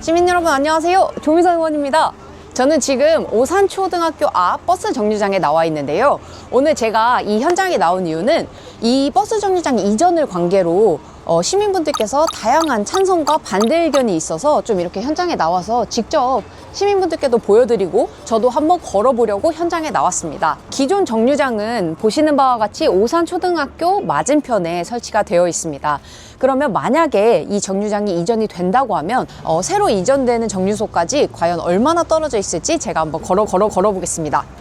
시민 여러분 안녕하세요. 조미선 의원입니다. 저는 지금 오산초등학교 앞 버스 정류장에 나와 있는데요. 오늘 제가 이 현장에 나온 이유는 이 버스 정류장 이전을 관계로 어, 시민분들께서 다양한 찬성과 반대 의견이 있어서 좀 이렇게 현장에 나와서 직접 시민분들께도 보여드리고 저도 한번 걸어보려고 현장에 나왔습니다. 기존 정류장은 보시는 바와 같이 오산초등학교 맞은편에 설치가 되어 있습니다. 그러면 만약에 이 정류장이 이전이 된다고 하면 어, 새로 이전되는 정류소까지 과연 얼마나 떨어져 있을지 제가 한번 걸어 걸어 걸어 보겠습니다.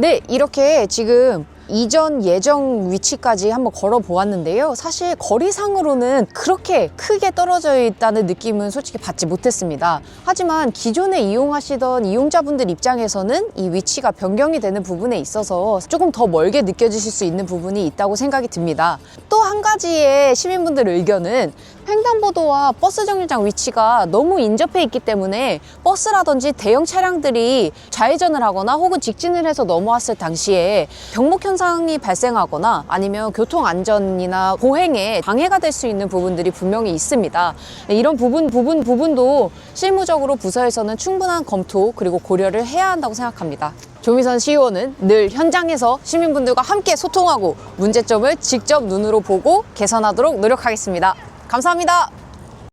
네, 이렇게 지금 이전 예정 위치까지 한번 걸어 보았는데요. 사실 거리상으로는 그렇게 크게 떨어져 있다는 느낌은 솔직히 받지 못했습니다. 하지만 기존에 이용하시던 이용자분들 입장에서는 이 위치가 변경이 되는 부분에 있어서 조금 더 멀게 느껴지실 수 있는 부분이 있다고 생각이 듭니다. 또 한 가지의 시민분들 의견은 횡단보도와 버스 정류장 위치가 너무 인접해 있기 때문에 버스라든지 대형 차량들이 좌회전을 하거나 혹은 직진을 해서 넘어왔을 당시에 병목 현상 이 발생하거나 아니면 교통 안전이나 보행에 방해가 될 수 있는 부분들이 분명히 있습니다. 네, 이런 부분 부분 부분도 실무적으로 부서에서는 충분한 검토 그리고 고려를 해야 한다고 생각합니다. 조미선 시의원은 늘 현장에서 시민분들과 함께 소통하고 문제점을 직접 눈으로 보고 개선하도록 노력하겠습니다. 감사합니다.